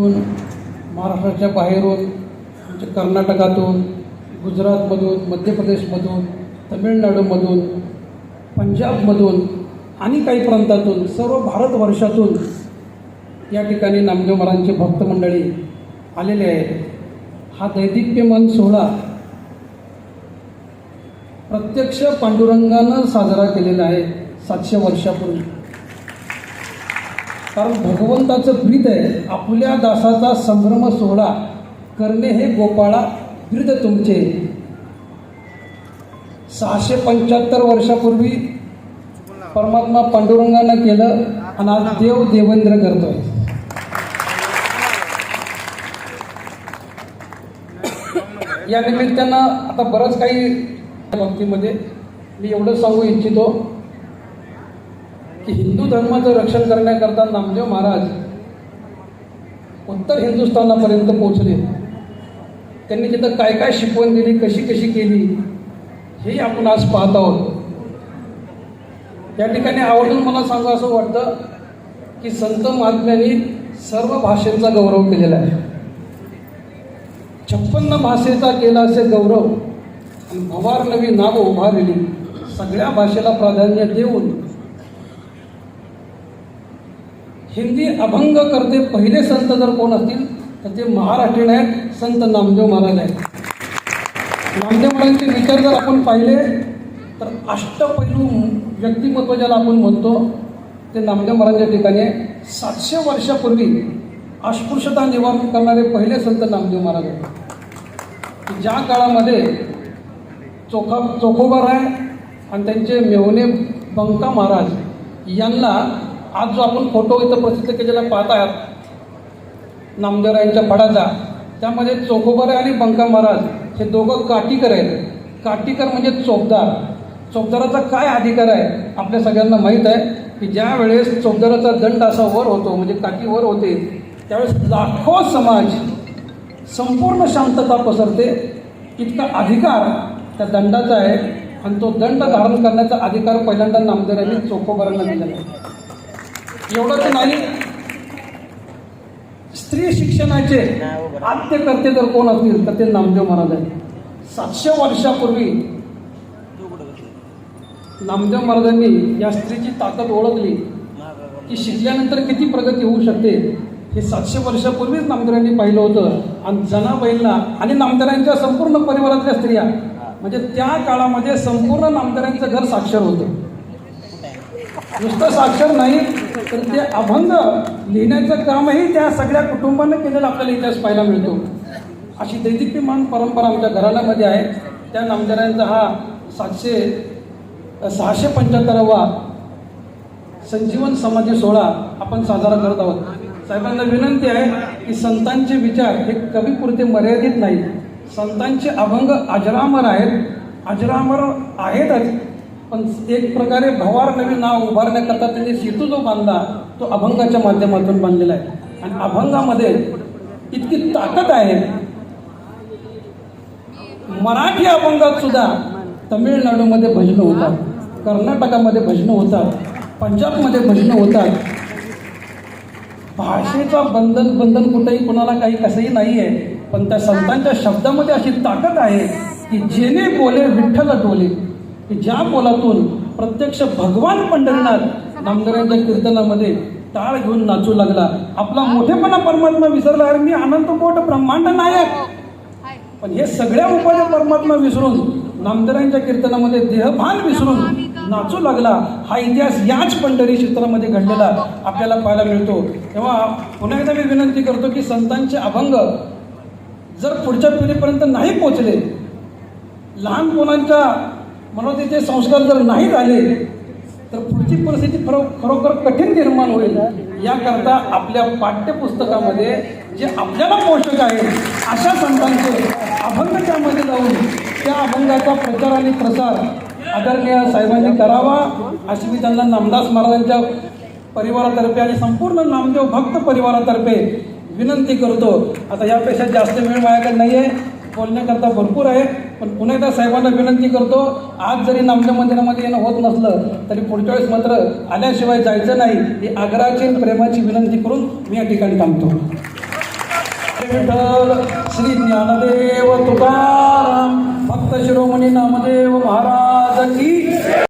महाराष्ट्राच्या बाहेरून म्हणजे कर्नाटकातून गुजरातमधून मध्य प्रदेशमधून तमिळनाडूमधून पंजाबमधून आणि काही प्रांतातून सर्व भारतवर्षातून या ठिकाणी नामदेव महाराजांची भक्त मंडळी आलेले आहेत. हा दैदिप्यमान सोहळा प्रत्यक्ष पांडुरंगानं साजरा केलेला आहे सातशे वर्षापूर्वी. कारण भगवंताचं प्रीत आहे. आपल्या दासाचा संभ्रम सोहळा करणे हे गोपाळा प्रीत तुमचे. सहाशे पंच्याहत्तर वर्षापूर्वी परमात्मा पांडुरंगानं केलं आणि आज देव देवेंद्र करतोय. या निमित्तानं आता बरंच काही या बाबतीमध्ये मी एवढं सांगू इच्छितो. हिंदू धर्माचं रक्षण करण्याकरता नामदेव महाराज उत्तर हिंदुस्थानापर्यंत पोहोचले. त्यांनी तिथं काय काय शिकवण दिली कशी कशी केली हे आपण आज पाहत आहोत. या ठिकाणी आवर्जून मला सांगा असं वाटतं की संत महात्म्यांनी सर्व भाषेचा गौरव केलेला आहे. छप्पन्न भाषेचा केला असे गौरव आणि भवार नवी नाव उभारली सगळ्या भाषेला प्राधान्य देऊन हिंदी अभंग करते पहिले संत जर कोण असतील तर ते महाराष्ट्रीयन आहेत संत नामदेव महाराज आहेत नामदेव महाराजांचे विचार जर आपण पाहिले तर अष्टपैलू व्यक्तिमत्व ज्याला आपण म्हणतो ते नामदेव महाराजांच्या ठिकाणी आहे. सातशे वर्षापूर्वी अस्पृश्यता निवारण करणारे पहिले संत नामदेव महाराज आहेत ज्या काळामध्ये चोखा चोखोबार आहे आणि त्यांचे मेवणे बंका महाराज यांना आज जो आपण फोटो इथं प्रसिद्ध केलेला पाहत आहात नामदेवरायांच्या फडाचा त्यामध्ये चोखोबार आणि बंका महाराज हे दोघं काटीकर आहेत. काटीकर म्हणजे चोपदार. चोपदाराचा काय अधिकार आहे आपल्या सगळ्यांना माहीत आहे की ज्या वेळेस चोपदाराचा दंड असा वर होतो म्हणजे काठी वर होते त्यावेळेस लाखो समाज संपूर्ण शांतता पसरते. इतका अधिकार त्या दंडाचा आहे आणि तो दंड धारण करण्याचा अधिकार पहिल्यांदा नामदेवांनी चोखोबरांना दिलेला आहे. एवढंच नाही. स्त्री शिक्षणाचे आद्यकर्ते जर कोण असतील? तर ते नामदेव महाराज आहेत. सातशे वर्षापूर्वी नामदेव महाराजांनी या स्त्रीची ताकद ओळखली की शिकल्यानंतर किती प्रगती होऊ शकते? हे सातशे वर्षापूर्वीच नामदेवांनी पाहिलं होतं. आणि जनाबाईंना आणि नामदेवांच्या संपूर्ण परिवारातल्या स्त्रिया. म्हणजे त्या काळामध्ये संपूर्ण नामदेवांचं घर साक्षर होतं. नुसतं साक्षर नाही तर ते अभंग लिहिण्याचं कामही त्या सगळ्या कुटुंबानं केलेलं आपल्याला इतिहास पाहायला मिळतो. अशी दैदिप्यमान परंपरा आमच्या घराण्यामध्ये आहे. त्या नामदारांचा हा सातशे सहाशे पंच्याहत्तरावा संजीवन समाधी सोहळा आपण साजरा करत आहोत. साहेबांना विनंती आहे की संतांचे विचार हे कवीपुरते मर्यादित नाही संतांचे अभंग अजरामर आहेत. अजरामर आहेतच पण एक प्रकारे भवार नवीन नाव उभारण्याकरता त्यांनी सेतू जो बांधला तो अभंगाच्या माध्यमातून बांधलेला आहे. आणि अभंगामध्ये इतकी ताकद आहे. मराठी अभंगात सुद्धा तमिळनाडूमध्ये भजनं होतात कर्नाटकामध्ये भजनं होतात पंजाबमध्ये भजनं होतात. भाषेचा बंधन बंधन कुठेही कुणाला काही कसंही नाही आहे पण त्या संतांच्या शब्दामध्ये अशी ताकद आहे की जेने बोले विठ्ठल टोले. की ज्या बोलातून प्रत्यक्ष भगवान पंढरीनाथ नामदेवांच्या कीर्तनामध्ये टाळ घेऊन नाचू लागला. आपला मोठेपणा परमात्मा विसरला. अरे मी अनंत कोट ब्रह्मांड नायक. पण हे सगळ्या उपाध्या परमात्मा विसरून नामदेवांच्या कीर्तनामध्ये देहभान विसरून नाचू लागला. हा इतिहास याच पंढरी क्षेत्रामध्ये घडलेला आपल्याला पाहायला मिळतो. तेव्हा पुन्हा एकदा मी विनंती करतो की संतांचे अभंग जर पुढच्या पिढीपर्यंत नाही पोचले लहान मुलांच्या मनोतेचे संस्कार जर नाही झाले तर पुढची परिस्थिती खरो खरोखर कठीण निर्माण होईल. याकरता आपल्या पाठ्यपुस्तकामध्ये जे आपल्याला पोषक आहे अशा संतांचे अभंग त्यामध्ये जाऊन त्या अभंगाचा प्रचार आणि प्रसार आदरणीय साहेबांनी करावा. अशी मी त्यांना नामदास महाराजांच्या परिवारातर्फे आणि संपूर्ण नामदेव भक्त परिवारातर्फे विनंती करतो. आता यापेक्षा जास्त वेळ माझ्याकडे नाही आहे बोलण्याकरता भरपूर आहे पण पुन्हा एकदा साहेबांना विनंती करतो आज जरी नामच्या मंदिरामध्ये येणं होत नसलं तरी पुढच्या वेळेस मात्र आल्याशिवाय जायचं नाही ही आग्राची प्रेमाची विनंती करून मी या ठिकाणी थांबतो. विठ्ठल श्री ज्ञानदेव तुकाराम भक्त शिरोमणी नामदेव महाराज की